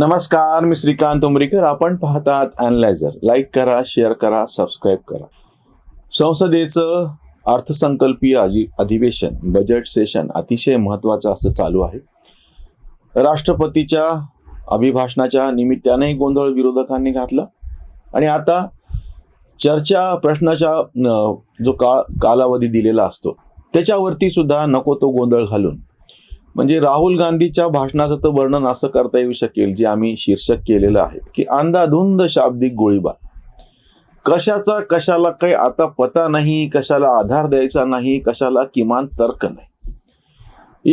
नमस्कार मी श्रीकांत उमरीकर. आपण पाहतात अॅनलायझर लाईक करा शेअर करा सबस्क्राईब करा. संसदेचं अर्थसंकल्पीय अधिवेशन बजेट सेशन अतिशय महत्त्वाचं असं चालू आहे. राष्ट्रपतीच्या अभिभाषणाच्या निमित्तानेही गोंधळ विरोधकांनी घातला. आणि आता चर्चा प्रश्नाच्या जो का कालावधी दिलेला असतो त्याच्यावरती सुद्धा नको तो गोंधळ घालून म्हणजे राहुल गांधीच्या भाषणाचं तर वर्णन असं करता येऊ शकेल जे आम्ही शीर्षक केलेलं आहे की अंधाधुंद शाब्दिक गोळीबार. कशाचा कशाला काही आता पता नाही कशाला आधार द्यायचा नाही कशाला किमान तर्क नाही.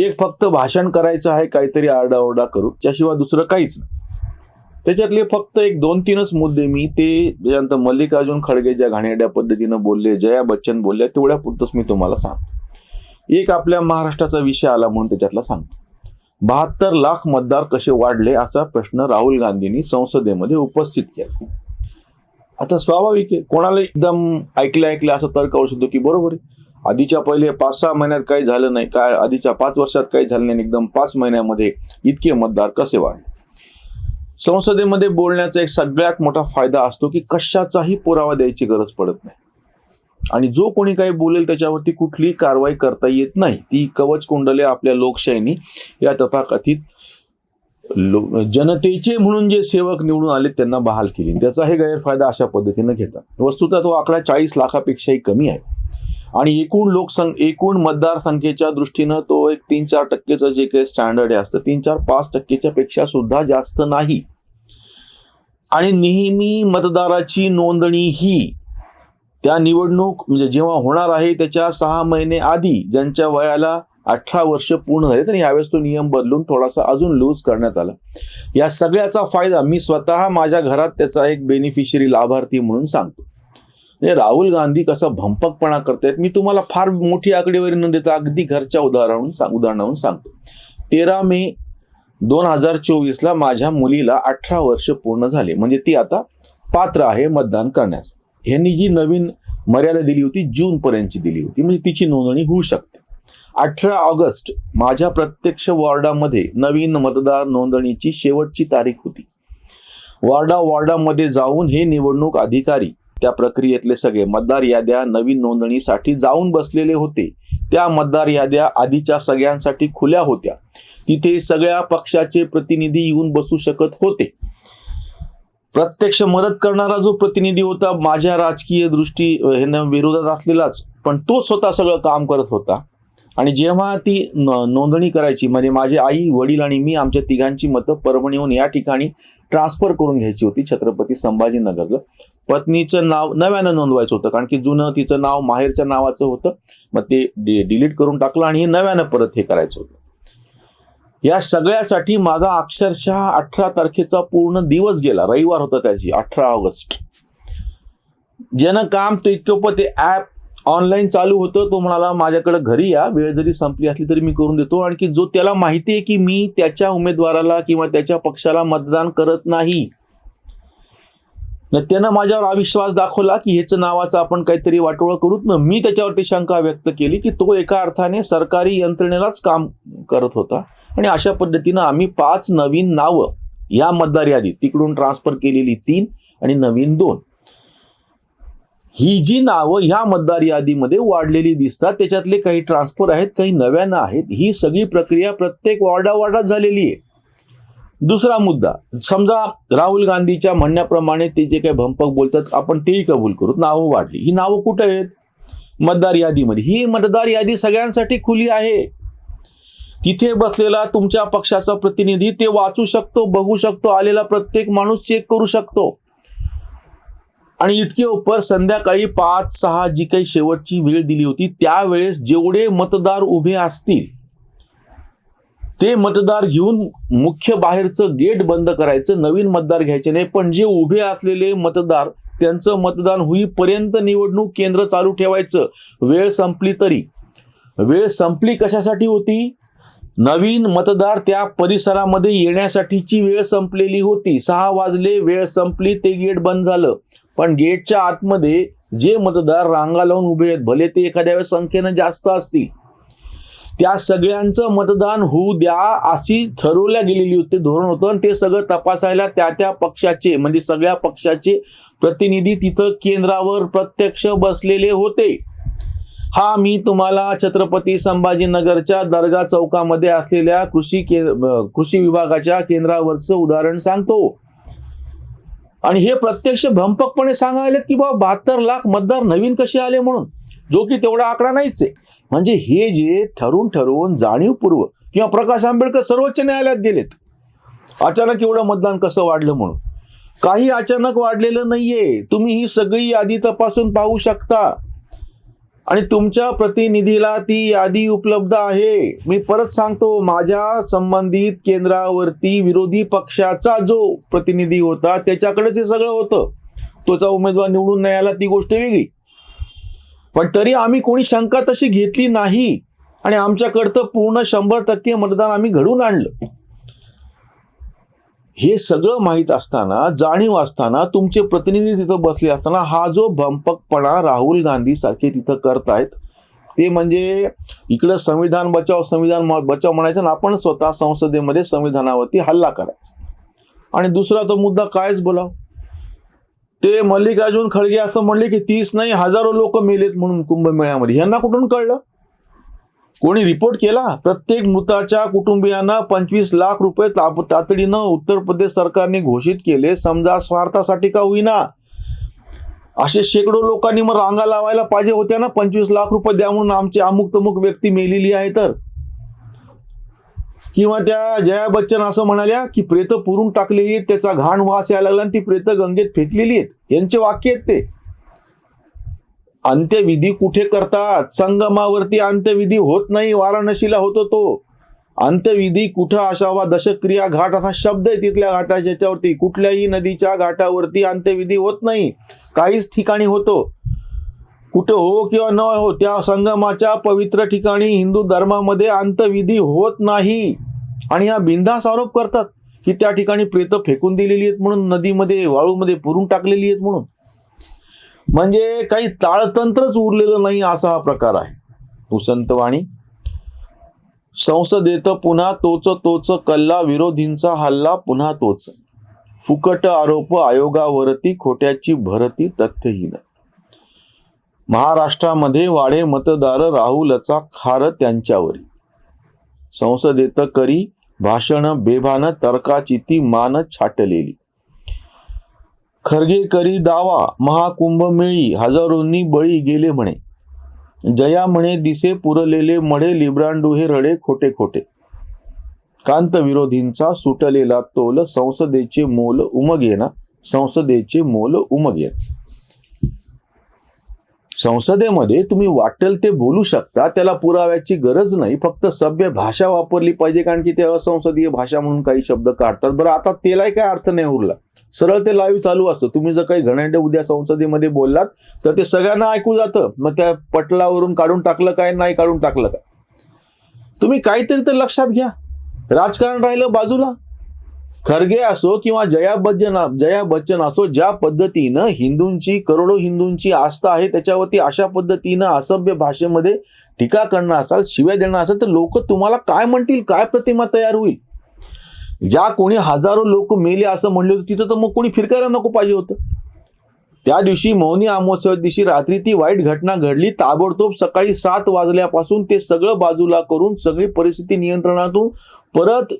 एक फक्त भाषण करायचं आहे काहीतरी आरडाओरडा करू त्याशिवाय दुसरं काहीच नाही. त्याच्यातले फक्त एक दोन तीनच मुद्दे मी ते त्याच्यानंतर मल्लिकार्जुन खडगे ज्या घाणेड्या पद्धतीनं बोलले जया बच्चन बोलल्या तेवढ्या पुरतच मी तुम्हाला सांगतो. एक आपल्या महाराष्ट्राचा विषय आला म्हणून त्याच्यातला सांगतो. बहात्तर लाख मतदार कसे वाढले असा प्रश्न राहुल गांधींनी संसदेमध्ये उपस्थित केला. आता स्वाभाविक आहे कोणाला एकदम ऐकलं ऐकलं असं तर्क होऊ शकतो की बरोबर आहे. आधीच्या पहिले पाच सहा महिन्यात काही झालं नाही काय आधीच्या पाच वर्षात काही झालं नाही एकदम पाच महिन्यामध्ये इतके मतदार कसे वाढले? संसदेमध्ये बोलण्याचा एक सगळ्यात मोठा फायदा असतो की कशाचाही पुरावा द्यायची गरज पडत नाही. आणि जो कोणी काही बोलेल त्याच्यावरती कुठलीही कारवाई करता येत नाही. ती कवच कुंडले आपल्या लोकशाहीनी या तथाकथित लो जनतेचे म्हणून जे सेवक निवडून आले त्यांना बहाल केली. त्याचाही गैरफायदा अशा पद्धतीनं घेतात. वस्तुतः तो आकडा चाळीस लाखापेक्षाही कमी आहे. आणि एकूण लोकसंख एकूण मतदारसंख्येच्या दृष्टीनं तो एक तीन चार टक्केचं जे काही स्टँडर्ड आहे असतं तीन चार पाच टक्केच्या पेक्षा सुद्धा जास्त नाही. आणि नेहमी मतदाराची नोंदणी ही त्या निवडणूक म्हणजे जेव्हा होणार आहे त्याच्या सहा महिने आधी ज्यांच्या वयाला अठरा वर्ष पूर्ण झाले तर यावेळेस तो नियम बदलून थोडासा अजून लूज करण्यात आला. या सगळ्याचा फायदा मी स्वतः माझ्या घरात त्याचा एक बेनिफिशरी लाभार्थी म्हणून सांगतो. म्हणजे राहुल गांधी कसा भंपकपणा करतायत मी तुम्हाला फार मोठी आकडेवारी न देता अगदी घरच्या उदाहरणावरून सांग उदाहरणावरून सांगतो. तेरा मे दोन हजार चोवीसला माझ्या मुलीला अठरा वर्ष पूर्ण झाले. म्हणजे ती आता पात्र आहे मतदान करण्यास. ह्यांनी जी नवीन मर्यादा दिली होती जूनपर्यंतची दिली होती. म्हणजे तिची नोंदणी होऊ शकते. अठरा ऑगस्ट माझ्या प्रत्यक्ष वॉर्डामध्ये नवीन मतदार नोंदणीची शेवटची तारीख होती. वॉर्डा वॉर्डामध्ये जाऊन हे निवडणूक अधिकारी त्या प्रक्रियेतले सगळे मतदार याद्या नवीन नोंदणीसाठी जाऊन बसलेले होते. त्या मतदार याद्या आधीच्या सगळ्यांसाठी खुल्या होत्या. तिथे सगळ्या पक्षाचे प्रतिनिधी येऊन बसू शकत होते. प्रत्यक्ष मदत करणारा जो प्रतिनिधी होता माझ्या राजकीय दृष्टी ह्यानं विरोधात असलेलाच पण तो स्वतः सगळं काम करत होता. आणि जेव्हा ती न- नोंदणी करायची म्हणजे माझे आई वडील आणि मी आमच्या तिघांची मतं परभणीहून या ठिकाणी ट्रान्सफर करून घ्यायची होती छत्रपती संभाजीनगरला. पत्नीचं नाव नव्यानं नोंदवायचं होतं कारण की जुनं तिचं नाव माहेरच्या नावाचं होतं. मग ते डिलीट करून टाकलं आणि हे नव्यानं परत हे करायचं होतं. या सगळ्यासाठी माझा अक्षरशः अठरा तारखेचा पूर्ण दिवस गेला. रविवार होता त्याची अठरा ऑगस्ट. ज्यानं काम तो इतकं ते ॲप ऑनलाईन चालू होतं तो म्हणाला माझ्याकडे घरी या वेळ जरी संपली असली तरी मी करून देतो. आणि जो त्याला माहिती आहे की मी त्याच्या उमेदवाराला किंवा त्याच्या पक्षाला मतदान करत नाही. त्यानं माझ्यावर अविश्वास दाखवला की ह्याचं नावाचं आपण काहीतरी वाटोळं करूत ना. मी त्याच्यावरती शंका व्यक्त केली की तो एका अर्थाने सरकारी यंत्रणेलाच काम करत होता. आणि अशा पद्धतीनं आम्ही पाच नवीन नावं या मतदार यादीत तिकडून ट्रान्सफर केलेली तीन आणि नवीन दोन. ही जी नावं ह्या मतदार यादीमध्ये वाढलेली दिसतात त्याच्यातले काही ट्रान्सफर आहेत काही नव्यानं आहेत. ही सगळी प्रक्रिया प्रत्येक वॉर्डावॉर्डात झालेली आहे. दुसरा मुद्दा समजा राहुल गांधीच्या म्हणण्याप्रमाणे ते जे काही भंपक बोलतात आपण तेही कबूल करू. नावं वाढली. ही नावं कुठं आहेत? मतदार यादीमध्ये. ही मतदार यादी सगळ्यांसाठी खुली आहे. तिथे बसलेला तुमच्या पक्षाचा प्रतिनिधी ते वाचू शकतो बघू शकतो आलेला प्रत्येक माणूस चेक करू शकतो. आणि इतके उपर संध्याकाळी पाच सहा जी काही शेवटची वेळ दिली होती त्यावेळेस जेवढे मतदार उभे असतील ते मतदार घेऊन मुख्य बाहेरचं गेट बंद करायचं नवीन मतदार घ्यायचे नाही. पण जे उभे असलेले मतदार त्यांचं मतदान होईपर्यंत निवडणूक केंद्र चालू ठेवायचं. वेळ संपली तरी. वेळ संपली कशासाठी होती? नवीन मतदार त्या परिसरामध्ये येण्यासाठीची वेळ संपलेली होती. सहा वाजले वेळ संपली ते गेट बंद झालं. पण गेटच्या आतमध्ये जे मतदार रांगा लावून उभे आहेत भले ते एखाद्या वेळेस संख्येनं जास्त असतील त्या सगळ्यांचं मतदान होऊ द्या अशी ठरवल्या गेलेली होती धोरण होतं. आणि ते सगळं तपासायला त्या त्या पक्षाचे म्हणजे सगळ्या पक्षाचे प्रतिनिधी तिथं केंद्रावर प्रत्यक्ष बसलेले होते. हा मी तुम्हाला छत्रपती संभाजीनगरच्या दर्गा चौकामध्ये असलेल्या कृषी के कृषी विभागाच्या केंद्रावरचं उदाहरण सांगतो. आणि हे प्रत्यक्ष भ्रमपकपणे सांगायलेत की बाबा बहात्तर लाख मतदार नवीन कसे आले म्हणून? जो की तेवढा आकडा नाहीच आहे. म्हणजे हे जे ठरून ठरवून जाणीवपूर्व किंवा प्रकाश आंबेडकर सर्वोच्च न्यायालयात गेलेत. अचानक एवढं मतदान कसं वाढलं म्हणून? काही अचानक वाढलेलं नाहीये. तुम्ही ही सगळी यादी तपासून पाहू शकता. आणि तुमच्या प्रतिनिधीला ती यादी उपलब्ध आहे. मी परत सांगतो माझ्या संबंधित केंद्रावरती विरोधी पक्षाचा जो प्रतिनिधी होता त्याच्याकडेच हे सगळं होतं. तोचा उमेदवार निवडून नाही आला ती गोष्ट वेगळी. पण तरी आम्ही कोणी शंका तशी घेतली नाही. आणि आमच्याकडचं पूर्ण शंभर टक्के मतदान आम्ही घडून आणलं. हे सगळं माहीत असताना जाणीव असताना तुमचे प्रतिनिधी तिथं बसले असताना हा जो भंपकपणा राहुल गांधी सारखे तिथं करतायत ते म्हणजे इकडं संविधान बचाव संविधान म- बचाव म्हणायचं आणि आपण स्वतः संसदेमध्ये संविधानावरती हल्ला करायचा. आणि दुसरा तो मुद्दा कायच बोलाव? ते मल्लिकार्जुन खळगे असं म्हणले की तीस नाही हजारो लोक मेलेत म्हणून कुंभमेळ्यामध्ये. यांना कुठून कळलं? कोणी रिपोर्ट केला? प्रत्येक मृताच्या कुटुंबियांना पंचवीस लाख रुपये ताप- तातडीनं उत्तर प्रदेश सरकारने घोषित केले. समजा स्वार्थासाठी का होईना? असे शेकडो लोकांनी मग रांगा लावायला पाहिजे होत्या ना? पंचवीस लाख रुपये द्या म्हणून आमची अमुक तमुक व्यक्ती मेलेली आहे तर. किंवा त्या जया बच्चन असं म्हणाल्या की प्रेत पुरून टाकलेली आहेत त्याचा घाण वास यायला लागला आणि ती प्रेत गंगेत फेकलेली आहेत. यांचे वाक्य आहेत ते. अंत्यविधी कुठे करतात? संगमावरती अंत्यविधी होत नाही वाराणसीला होतो तो. अंत्यविधी कुठं असावा? दशक्रिया घाट असा शब्द आहे तिथल्या घाटाच्या याच्यावरती. कुठल्याही नदीच्या घाटावरती अंत्यविधी होत नाही. काहीच ठिकाणी होतो. कुठं हो किंवा न हो त्या संगमाच्या पवित्र ठिकाणी हिंदू धर्मामध्ये अंत्यविधी होत नाही. आणि हा बिंदास आरोप करतात की त्या ठिकाणी प्रेत फेकून दिलेली आहेत म्हणून नदीमध्ये वाळूमध्ये पुरून टाकलेली आहेत म्हणून. म्हणजे काही ताळतंत्रच उरलेलं नाही असा हा प्रकार आहे. उसंतवाणी संसदेत पुन्हा तोच तोच कल्ला विरोधींचा हल्ला पुन्हा तोच. फुकट आरोप आयोगावरती खोट्याची भरती तथ्यहीन. महाराष्ट्रामध्ये वाढे मतदार राहुलचा खार त्यांच्यावरी. संसदेत करी भाषण बेभान तर्काचिती मान छाटलेली. खरगे करी दावा महाकुंभ मेळी हजारोंनी बळी गेले म्हणे. जया म्हणे दिसे पुरलेले मढे लिब्रांडू हे रडे खोटे खोटे कांत विरोधींचा सुटलेला तोल संसदेचे मोल उमगेना संसदेचे मोल उमगेना. संसदेमध्ये तुम्ही वाटेल ते बोलू शकता त्याला पुराव्याची गरज नाही फक्त सभ्य भाषा वापरली पाहिजे कारण की ते असंसदीय भाषा म्हणून काही शब्द काढतात. बरं आता त्यालाही काय अर्थ नाही उरला? सरळ ते लाईव्ह चालू असतं. तुम्ही जर काही घणाटे उद्या संसदेमध्ये बोललात तर ते सगळ्यांना ऐकू जातं. मग त्या पटलावरून काढून टाकलं काय नाही काढून टाकलं काय? तुम्ही काहीतरी तर लक्षात घ्या. राजकारण राहिलं बाजूला. खरगे असो किंवा जया बच्चन जया बच्चन असो ज्या पद्धतीनं हिंदूंची करोडो हिंदूंची आस्था आहे त्याच्यावरती अशा पद्धतीनं असभ्य भाषेमध्ये टीका करणं असाल शिव्या देणं असेल तर लोक तुम्हाला काय म्हणतील काय प्रतिमा तयार होईल? ज्या कोणी हजारो लोक मेले असं म्हणले होते तिथं तर मग कोणी फिरकायला नको पाहिजे होतं. त्या दिवशी मौनी अमावस्या दिवशी रात्री ती वाईट घटना घडली. ताबडतोब सकाळी सात वाजल्यापासून ते सगळं बाजूला करून सगळी परिस्थिती नियंत्रणातून परत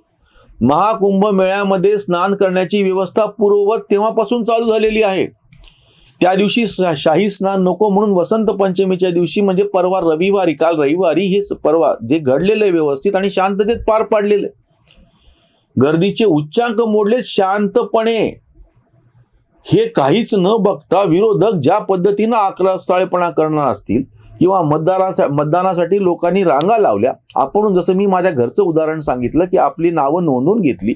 महाकुंभ मेळ्यामध्ये स्नान करण्याची व्यवस्था पूर्ववत तेव्हापासून चालू झालेली आहे. त्या दिवशी शा- शाही स्नान नको म्हणून वसंत पंचमीच्या दिवशी म्हणजे परवा रविवारी काल रविवारी हे परवा जे घडलेलं आहे व्यवस्थित आणि शांततेत पार पाडलेलं आहे. गर्दीचे उच्चांक मोडले शांतपणे. हे काहीच न बघता विरोधक ज्या पद्धतीनं आक्रस्थाळेपणा करणार असतील किंवा मतदारासा मतदानासाठी लोकांनी रांगा लावल्या आपण जसं मी माझ्या घरचं उदाहरण सांगितलं की आपली नावं नोंदवून घेतली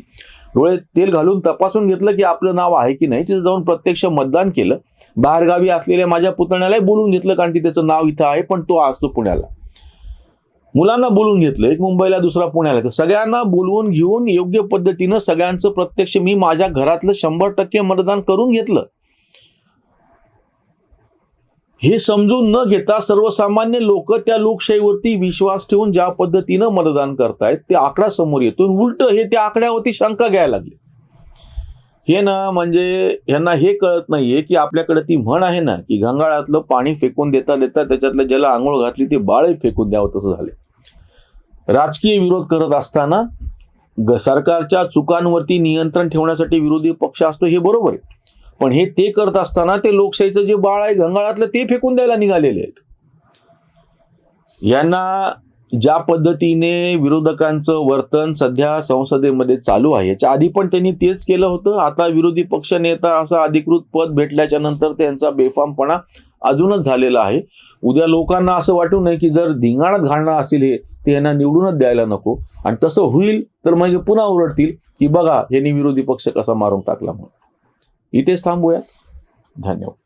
डोळे तेल घालून तपासून घेतलं की आपलं नाव आहे की नाही तिथं जाऊन प्रत्यक्ष मतदान केलं. बाहेरगावी असलेल्या माझ्या पुतण्यालाही बोलून घेतलं कारण की त्याचं नाव इथं आहे पण तो असतो पुण्याला. मुलांना बोलून घेतलं. एक मुंबईला दुसरा पुण्याला. तर सगळ्यांना बोलवून घेऊन योग्य पद्धतीनं सगळ्यांचं प्रत्यक्ष मी माझ्या घरातलं शंभर टक्के मतदान करून घेतलं. हे समजून न घेता सर्वसामान्य लोक त्या लोकशाहीवरती विश्वास ठेवून ज्या पद्धतीनं मतदान करतायत ते आकडा समोर येतो उलट हे त्या आकड्यावरती शंका घ्यायला लागले. हे ना म्हणजे यांना हे कळत नाहीये की आपल्याकडे ती म्हण आहे ना की गंगाळातलं पाणी फेकून देता देता त्याच्यातलं ज्याला आंघोळ घातली ते बाळही फेकून द्यावं तसं झाले राजकीय विरोध करत असताना ग- सरकारच्या चुकांवरती नियंत्रण ठेवण्यासाठी विरोधी पक्ष असतो हे बरोबर आहे. पण हे ते करत असताना ते लोकशाहीचं जे बाळ आहे गंगाळातलं ते फेकून द्यायला निघालेले आहेत. यांना ज्या पद्धतीने विरोधकांचं वर्तन सध्या संसदेमध्ये चालू आहे याच्या आधी पण त्यांनी तेच केलं होतं. आता विरोधी पक्ष नेता असा अधिकृत पद भेटल्याच्या नंतर त्यांचा बेफामपणा अजूनच झालेला आहे. उद्या लोकांना असं वाटू नये की जर धिंगाणात घालणं असेल हे ते यांना निवडूनच द्यायला नको. आणि तसं होईल तर मग पुन्हा ओरडतील की बघा यांनी विरोधी पक्ष कसा मारून टाकला म्हणून. इथेच थांबूया. धन्यवाद.